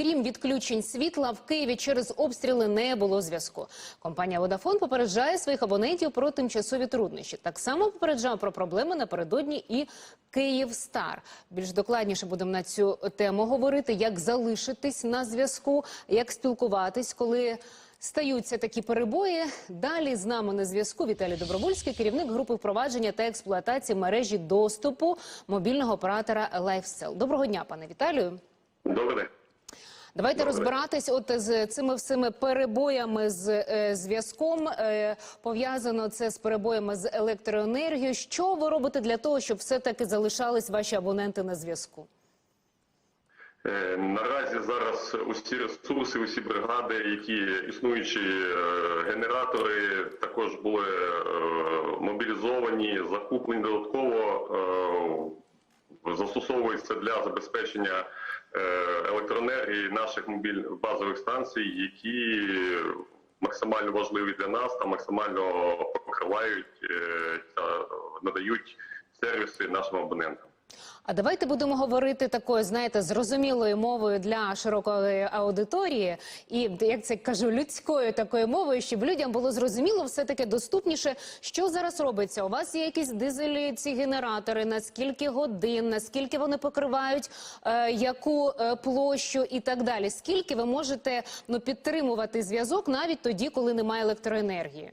Крім відключень світла, в Києві через обстріли не було зв'язку. Компанія Водафон попереджає своїх абонентів про тимчасові труднощі. Так само попереджав про проблеми напередодні і Київстар. Більш докладніше будемо на цю тему говорити, як залишитись на зв'язку, як спілкуватись, коли. Стаються такі перебої. Далі з нами на зв'язку Віталій Добровольський, керівник групи впровадження та експлуатації мережі доступу мобільного оператора LifeSell. Доброго дня, пане Віталію. Добрий день. Давайте Добре. розбиратись от з цими всіми перебоями з е, зв'язком. Е, пов'язано це з перебоями з електроенергією. Що ви робите для того, щоб все таки залишались ваші абоненти на зв'язку? Е, Наразі зараз усі ресурси, усі бригади, які існуючі е, генератори, також були е, мобілізовані, закуплені додатково, е, застосовуються для забезпечення електроенергії наших мобільних базових станцій, які максимально важливі для нас та максимально покривають е, та надають сервіси нашим абонентам. А давайте будемо говорити такою, знаєте, зрозумілою мовою для широкої аудиторії, і як це кажу, людською такою мовою, щоб людям було зрозуміло, все таки доступніше, що зараз робиться. У вас є якісь дизелі ці генератори, на скільки годин, наскільки вони покривають е, яку е, площу і так далі. Скільки ви можете ну підтримувати зв'язок навіть тоді, коли немає електроенергії?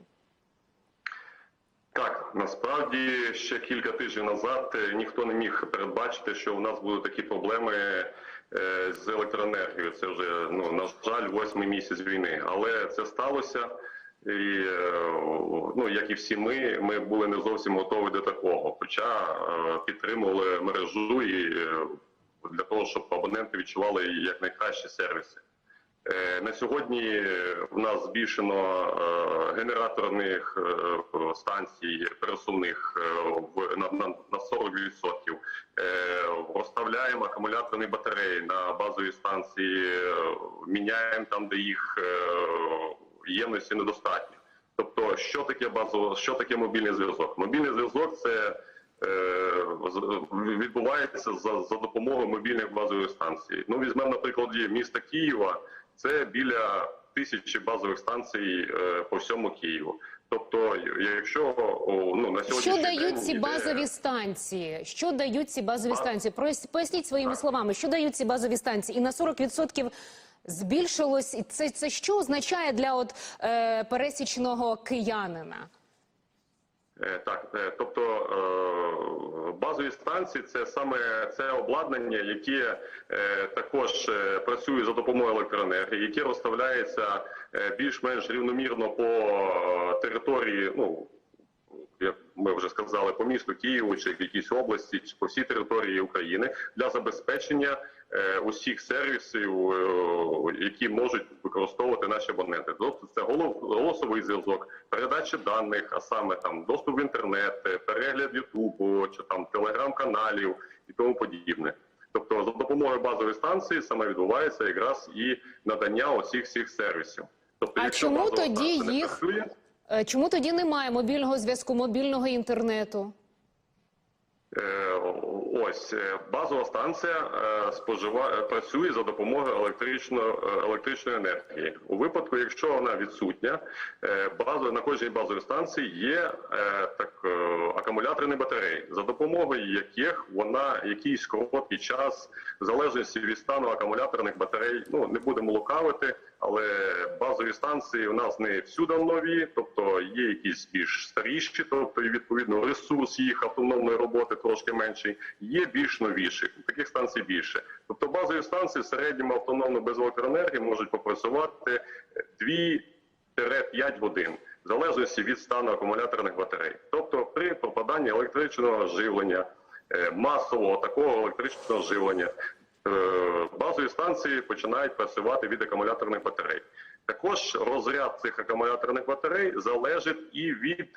Так, насправді ще кілька тижнів назад е, ніхто не міг передбачити, що у нас будуть такі проблеми е, з електроенергією. Це вже ну на жаль, восьмий місяць війни. Але це сталося. І е, ну як і всі ми, ми були не зовсім готові до такого. Хоча підтримували мережу і для того, щоб абоненти відчували якнайкращі сервіси. Е, На сьогодні в нас збільшено е, генераторних е, станцій пересувних на, на, на 40%. Е, Розставляємо акумуляторні батареї на базові станції, міняємо там, де їх ємності недостатньо. Тобто, що таке базово, що таке мобільний зв'язок? Мобільний зв'язок це відбувається за, за допомогою мобільних базових станцій. Ну, візьмемо, наприклад, міста Києва. Це біля тисячі базових станцій е, по всьому Києву. Тобто, якщо ну на сьогодні Що дають ці базові станції? Що дають ці базові а... станції? Поясніть своїми словами, що дають ці базові станції? І на 40% збільшилось. Це, це що означає для от е, пересічного киянина? Е, Так, е, тобто е, базові станції це саме це обладнання, яке також працює за допомогою електроенергії, яке розставляється більш-менш рівномірно по території, ну як ми вже сказали, по місту Києву чи в якійсь області, чи по всій території України для забезпечення усіх сервісів, е, які можуть використовувати наші абоненти. Тобто це голосовий зв'язок, передача даних, а саме там доступ в інтернет, е, перегляд Ютубу чи там телеграм-каналів і тому подібне. Тобто за допомогою базової станції саме відбувається якраз і надання усіх всіх сервісів. Тобто, А чому тоді їх- працює, Е, чому тоді немає мобільного зв'язку, мобільного інтернету? Е, Ось е, базова станція е, спожива працює за допомогою електричної електричної енергії. У випадку, якщо вона відсутня, базові на кожній базовій станції є так акумуляторні батареї, за допомогою яких вона якийсь короткий час, в залежності від стану акумуляторних батарей, ну не будемо лукавити, але базові станції у нас не всюди нові, тобто є якісь більш старіші, тобто і відповідно ресурс їх автономної роботи трошки менший. Є більш новіших, таких станцій більше. Тобто базові станції в середньому автономно без електроенергії можуть попрацювати 2-5 годин. В залежності від стану акумуляторних батарей, тобто при пропаданні електричного живлення, е, масового такого електричного живлення, е, базові станції починають працювати від акумуляторних батарей. Також розряд цих акумуляторних батарей залежить і від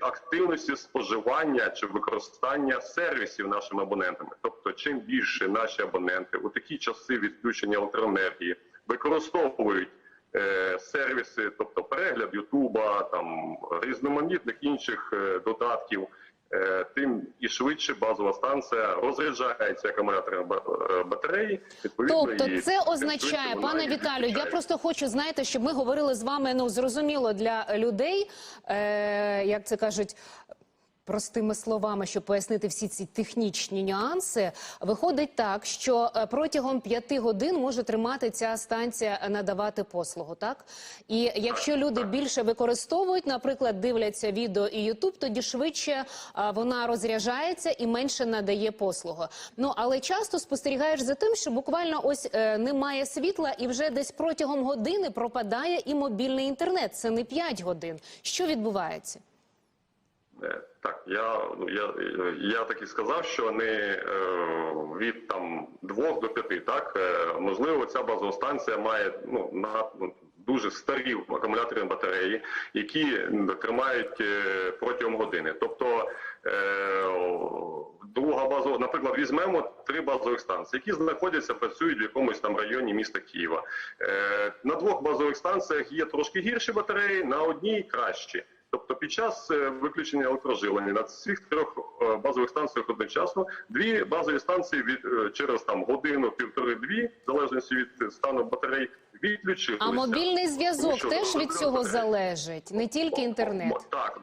активності споживання чи використання сервісів нашими абонентами. Тобто, чим більше наші абоненти у такі часи відключення електроенергії використовують е, сервіси, тобто перегляд Ютуба, там різноманітних інших е, додатків, е, тим і швидше базова станція розряджається акумулятором ба- е, батареї. Відповідно, Тобто це означає, пане Віталію, я просто хочу знаєте, щоб ми говорили з вами ну зрозуміло для людей, е, як це кажуть. Простими словами, щоб пояснити всі ці технічні нюанси, виходить так, що е, протягом п'яти годин може тримати ця станція е, надавати послугу, так? І якщо люди більше використовують, наприклад, дивляться відео і Ютуб, тоді швидше е, вона розряджається і менше надає послугу. Ну але часто спостерігаєш за тим, що буквально ось е, немає світла, і вже десь протягом години пропадає і мобільний інтернет. Це не 5 годин. Що відбувається? Я ну я, я так і сказав, що не е, від там двох до п'яти. Так Е, можливо, ця базова станція має ну на ну, дуже старі акумуляторні батареї, які тримають е, протягом години. Тобто друга базова, наприклад, візьмемо три базових станції, які знаходяться, працюють в якомусь там районі міста Києва. На двох базових станціях є трошки гірші батареї, на одній кращі. Тобто під час е, виключення електроживлення на цих трьох е, базових станціях одночасно дві базові станції від е, через там годину, півтори-дві, в залежності від стану батарей, відключилися. А мобільний зв'язок теж від цього батареї- залежить, не тільки інтернет. Так,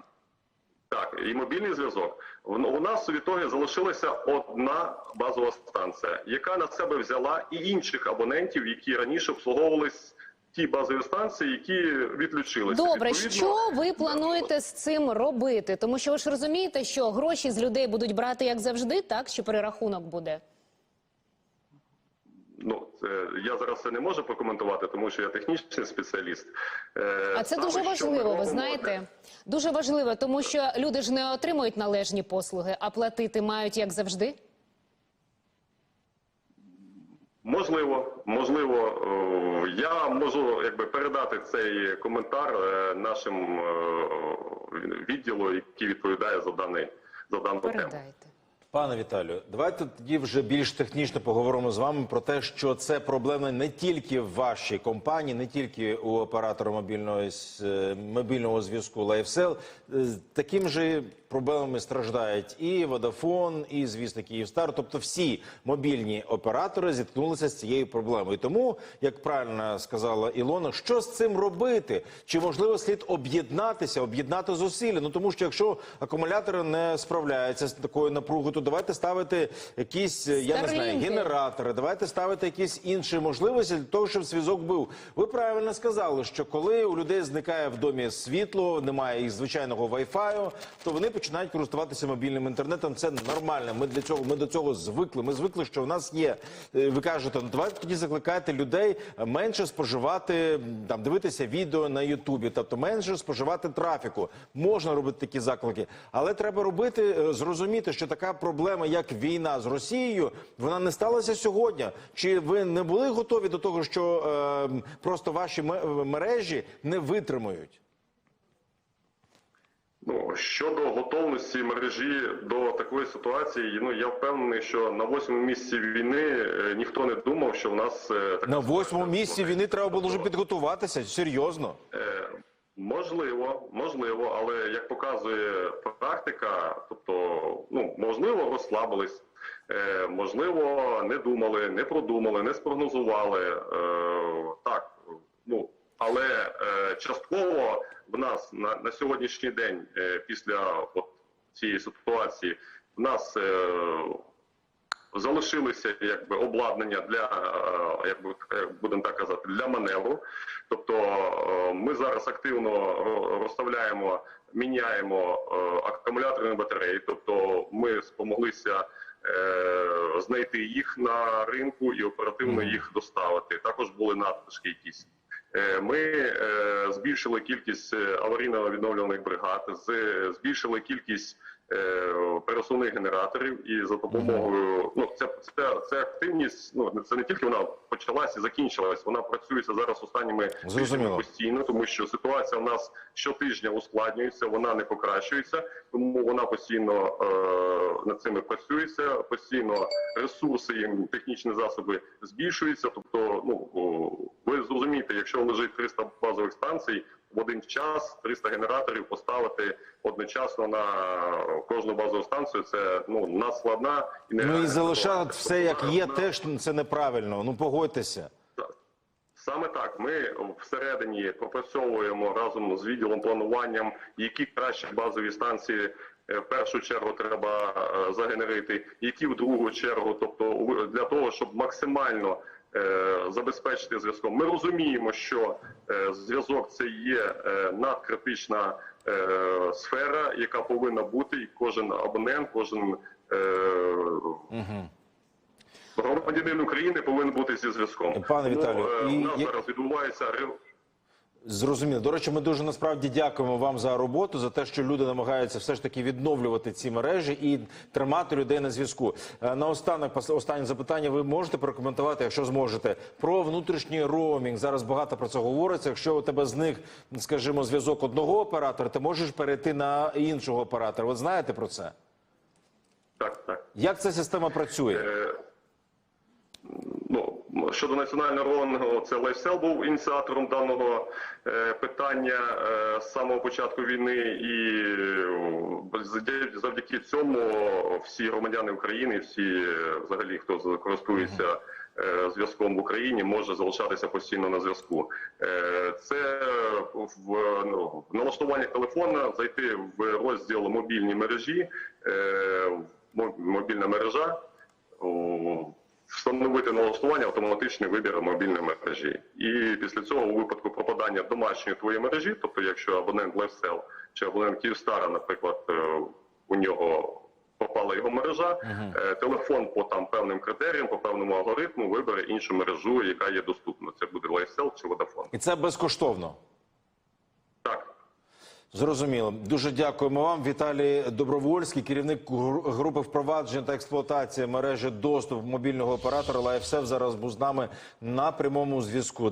так, і мобільний зв'язок. У нас у відтоді залишилася одна базова станція, яка на себе взяла і інших абонентів, які раніше обслуговувались ті базові станції, які відключилися. Добре, Відповідно, що ви плануєте з цим робити? Тому що ви ж розумієте, що гроші з людей будуть брати як завжди, так чи перерахунок буде? Ну, це, я зараз це не можу прокоментувати, тому що я технічний спеціаліст. Е, А це саме дуже важливо. Ви знаєте, дуже важливо, тому що люди ж не отримують належні послуги, а платити мають як завжди. Можливо, можливо, е, я можу якби передати цей коментар е, нашим е, відділу, який відповідає за даний за дану тему. Пане Віталію, давайте тоді вже більш технічно поговоримо з вами про те, що це проблема не тільки в вашій компанії, не тільки у оператора мобільного мобільного зв'язку LifeSell. Таким же проблемами страждають і Vodafone, і звісно Київстар. Тобто всі мобільні оператори зіткнулися з цією проблемою. Тому, як правильно сказала Ілона, що з цим робити? Чи можливо слід об'єднатися, об'єднати зусилля? Ну тому що якщо акумулятори не справляються з такою напругою, то давайте ставити якісь е, я не знаю генератори, давайте ставити якісь інші можливості для того, щоб зв'язок був. Ви правильно сказали, що коли у людей зникає в домі світло, немає їх звичайного вайфаю, то вони починають користуватися мобільним інтернетом. Це нормально. Ми для цього ми до цього звикли. Ми звикли, що в нас є. е, Ви кажете, ну давайте тоді закликайте людей менше споживати там, дивитися відео на Ютубі, тобто менше споживати трафіку. Можна робити такі заклики, але треба робити е, зрозуміти, що така проблема, як війна з Росією, вона не сталася сьогодні. Чи ви не були готові до того, що е, просто ваші ме- мережі не витримають? Ну щодо готовності мережі до такої ситуації, ну я впевнений, що на восьмому місці війни е, ніхто не думав, що в нас е, така На восьмому місці війни треба було вже підготуватися. Серйозно. Е, Можливо, можливо, але як показує практика, тобто, ну можливо, розслабились, е, можливо, не думали, не продумали, не спрогнозували. Е, так, ну але е, частково в нас на, на сьогоднішній день, е, після от цієї ситуації, в нас е, залишилися якби обладнання для е, якби е, будемо так казати для маневру. Тобто е, ми зараз активно розставляємо, міняємо е, акумуляторні батареї. Тобто ми спомоглися е, знайти їх на ринку і оперативно їх доставити. Також були надлишки якісь. Е, Ми е, збільшили кількість е, аварійно-відновлюваних бригад, збільшили кількість пересувних генераторів, і за допомогою ну це, це, це активність. Ну це не тільки вона почалась і закінчилась. Вона працюється зараз останніми тижнями постійно, тому що ситуація в нас щотижня ускладнюється, вона не покращується, тому вона постійно е, над цими працюється, постійно ресурси і технічні засоби збільшуються. Тобто, ну якщо лежить 300 базових станцій, в один час 300 генераторів поставити одночасно на кожну базову станцію. Це ну надскладна і Ну і залишати все як є, На- теж це неправильно. Ну погодьтеся. Саме так, ми всередині пропрацьовуємо разом з відділом плануванням, які кращі базові станції е, в першу чергу треба е, загенерити, які в другу чергу, тобто для того, щоб максимально забезпечити зв'язком. Ми розуміємо, що е, зв'язок це є е, надкритична е, сфера, яка повинна бути, і кожен абонент, кожен е, громадянин України повинен бути зі зв'язком. Пане Віталію, е, і у нас зараз відбувається Зрозуміло. До речі, ми дуже насправді дякуємо вам за роботу, за те, що люди намагаються все ж таки відновлювати ці мережі і тримати людей на зв'язку. Е, Наостанок, пос- останнє запитання. Ви можете прокоментувати, якщо зможете, про внутрішній роумінг. Зараз багато про це говориться. Якщо у тебе зник, скажімо, зв'язок одного оператора, ти можеш перейти на іншого оператора. Ви знаєте про це? так, так. Як ця система працює? Е, щодо національного роумінгу, це LifeCell був ініціатором даного е, питання е, з самого початку війни, і е, завдяки цьому всі громадяни України, всі взагалі, хто користується зв'язком в Україні, може залишатися постійно на зв'язку. Це в, ну, в налаштуваннях телефона зайти в розділ мобільні мережі, мобільна мережа. Встановити налаштування автоматичний вибір мобільної мережі, і після цього у випадку пропадання домашньої твоєї мережі, тобто якщо абонент LifeCell чи абонент Київстара, наприклад, е, у нього попала його мережа, е, телефон по там певним критеріям, по певному алгоритму вибере іншу мережу, яка є доступна. Це буде LifeCell чи Vodafone. І це безкоштовно. Зрозуміло. Дуже дякуємо вам. Віталій Добровольський, керівник гру- групи впровадження та експлуатації мережі доступ мобільного оператора LifeSafe зараз був з нами на прямому зв'язку.